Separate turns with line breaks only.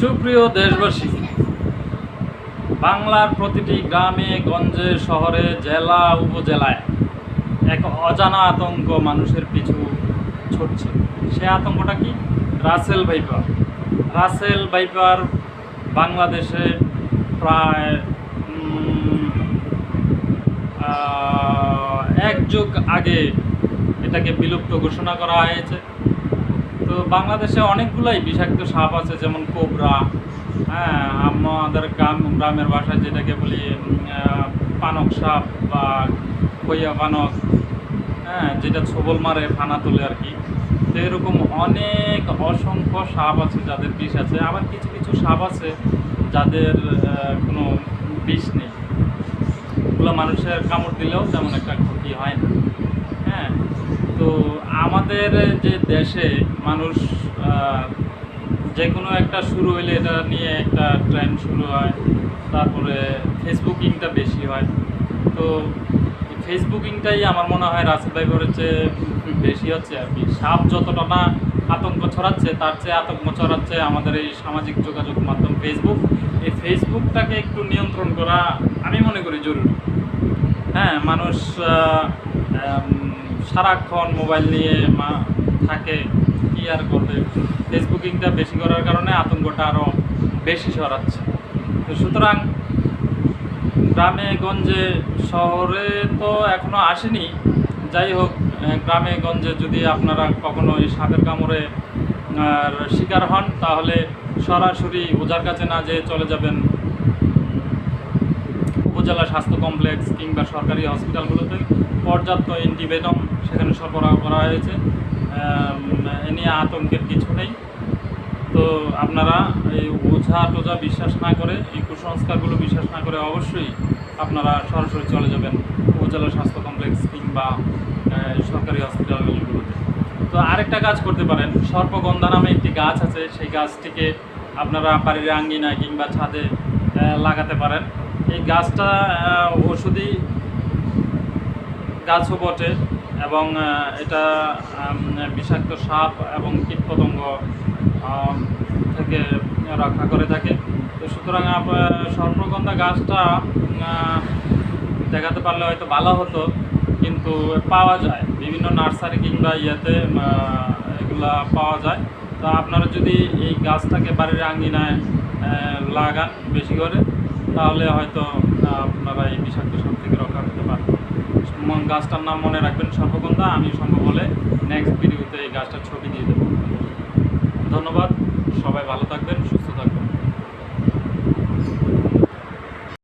সুপ্রিয় দেশবাসী, বাংলার প্রতিটি গ্রামে, গঞ্জে, শহরে, জেলা, উপজেলায় এক অজানা আতঙ্ক মানুষের পিছু ছুটছে। সে আতঙ্কটা কি? Russell viper. রাসেল ভাইপার বাংলাদেশে প্রায় এক যুগ আগে এটাকে বিলুপ্ত ঘোষণা করা হয়েছে। তো বাংলাদেশে অনেকগুলোই বিষাক্ত সাপ আছে, যেমন কোবরা হ্যাঁ আমাদের গ্রাম, গ্রামের ভাষায় যেটাকে বলি পানক সাপ বা খইয়া পানক হ্যাঁ যেটা ছবল মারে, ফানা তোলে আর কি। তো এরকম অনেক অসংখ্য সাপ আছে যাদের বিষ আছে। আবার কিছু কিছু সাপ আছে যাদের কোনো বিষ নেই। ওগুলো মানুষের কামড় দিলেও তেমন একটা ক্ষতি হয় না। হ্যাঁ তো আমাদের যে দেশে মানুষ যে কোনো একটা শুরু হইলে এটা নিয়ে একটা ট্রেন্ড শুরু হয়, তারপরে ফেসবুকিংটা বেশি হয়। তো ফেসবুকিংটাই আমার মনে হয় রাসেল ভাইবরের চেয়ে বেশি হচ্ছে আর কি। সাপ যতটা না আতঙ্ক ছড়াচ্ছে, তার চেয়ে আতঙ্ক ছড়াচ্ছে আমাদের এই সামাজিক যোগাযোগ মাধ্যম ফেসবুক এই ফেসবুকটাকে একটু নিয়ন্ত্রণ করা আমি মনে করি জরুরি। হ্যাঁ মানুষ সারাক্ষণ মোবাইল নিয়ে মা থাকে, কী আর করবে? ফেসবুকিংটা বেশি করার কারণে আতঙ্কটা আরও বেশি সরাচ্ছে তো সুতরাং গ্রামে, গঞ্জে, শহরে তো এখনও আসেনি। যাই হোক গ্রামে, গঞ্জে যদি আপনারা কখনো এই সাপের কামড়ে শিকার হন, তাহলে সরাসরি ওজার কাছে না যেয়ে চলে যাবেন উপজেলা স্বাস্থ্য কমপ্লেক্স কিংবা সরকারি হসপিটালগুলোতে পর্যাপ্ত অ্যান্টিভেনম সেখানে সরবরাহ করা হয়েছে। এ নিয়ে আতঙ্কের কিছু নেই। তো আপনারা এই ওঝা টোঝা বিশ্বাস না করে, এই কুসংস্কারগুলো বিশ্বাস না করে অবশ্যই আপনারা সরাসরি চলে যাবেন উপজেলা স্বাস্থ্য কমপ্লেক্স কিংবা সরকারি হসপিটালগুলোতে। তো আরেকটা কাজ করতে পারেন। সর্পগন্ধা নামে একটি গাছ আছে, সেই গাছটিকে আপনারা বাড়ির আঙ্গিনা কিংবা ছাদে লাগাতে পারেন। এই গাছটা ওষুধি গাছও বটে এবং এটা বিষাক্ত সাপ এবং কীটপতঙ্গ থেকে রক্ষা করে থাকে। তো সুতরাং সর্পগন্ধা গাছটা দেখাতে পারলে হয়তো ভালো হতো, কিন্তু পাওয়া যায়। বিভিন্ন নার্সারি কিংবা ইয়েতে এগুলা পাওয়া যায়। তো আপনারা যদি এই গাছটাকে বাড়ির আঙ্গিনায় লাগান বেশি করে, তাহলে হয়তো আপনারা এই বিষাক্ত সাপ থেকে রক্ষা করতে পারবেন। গাছটার নাম মনে রাখবেন সর্বকন্দা আমি সম্ভব হলে নেক্সট ভিডিওতে এই গাছটার ছবি দিয়ে দেবো। ধন্যবাদ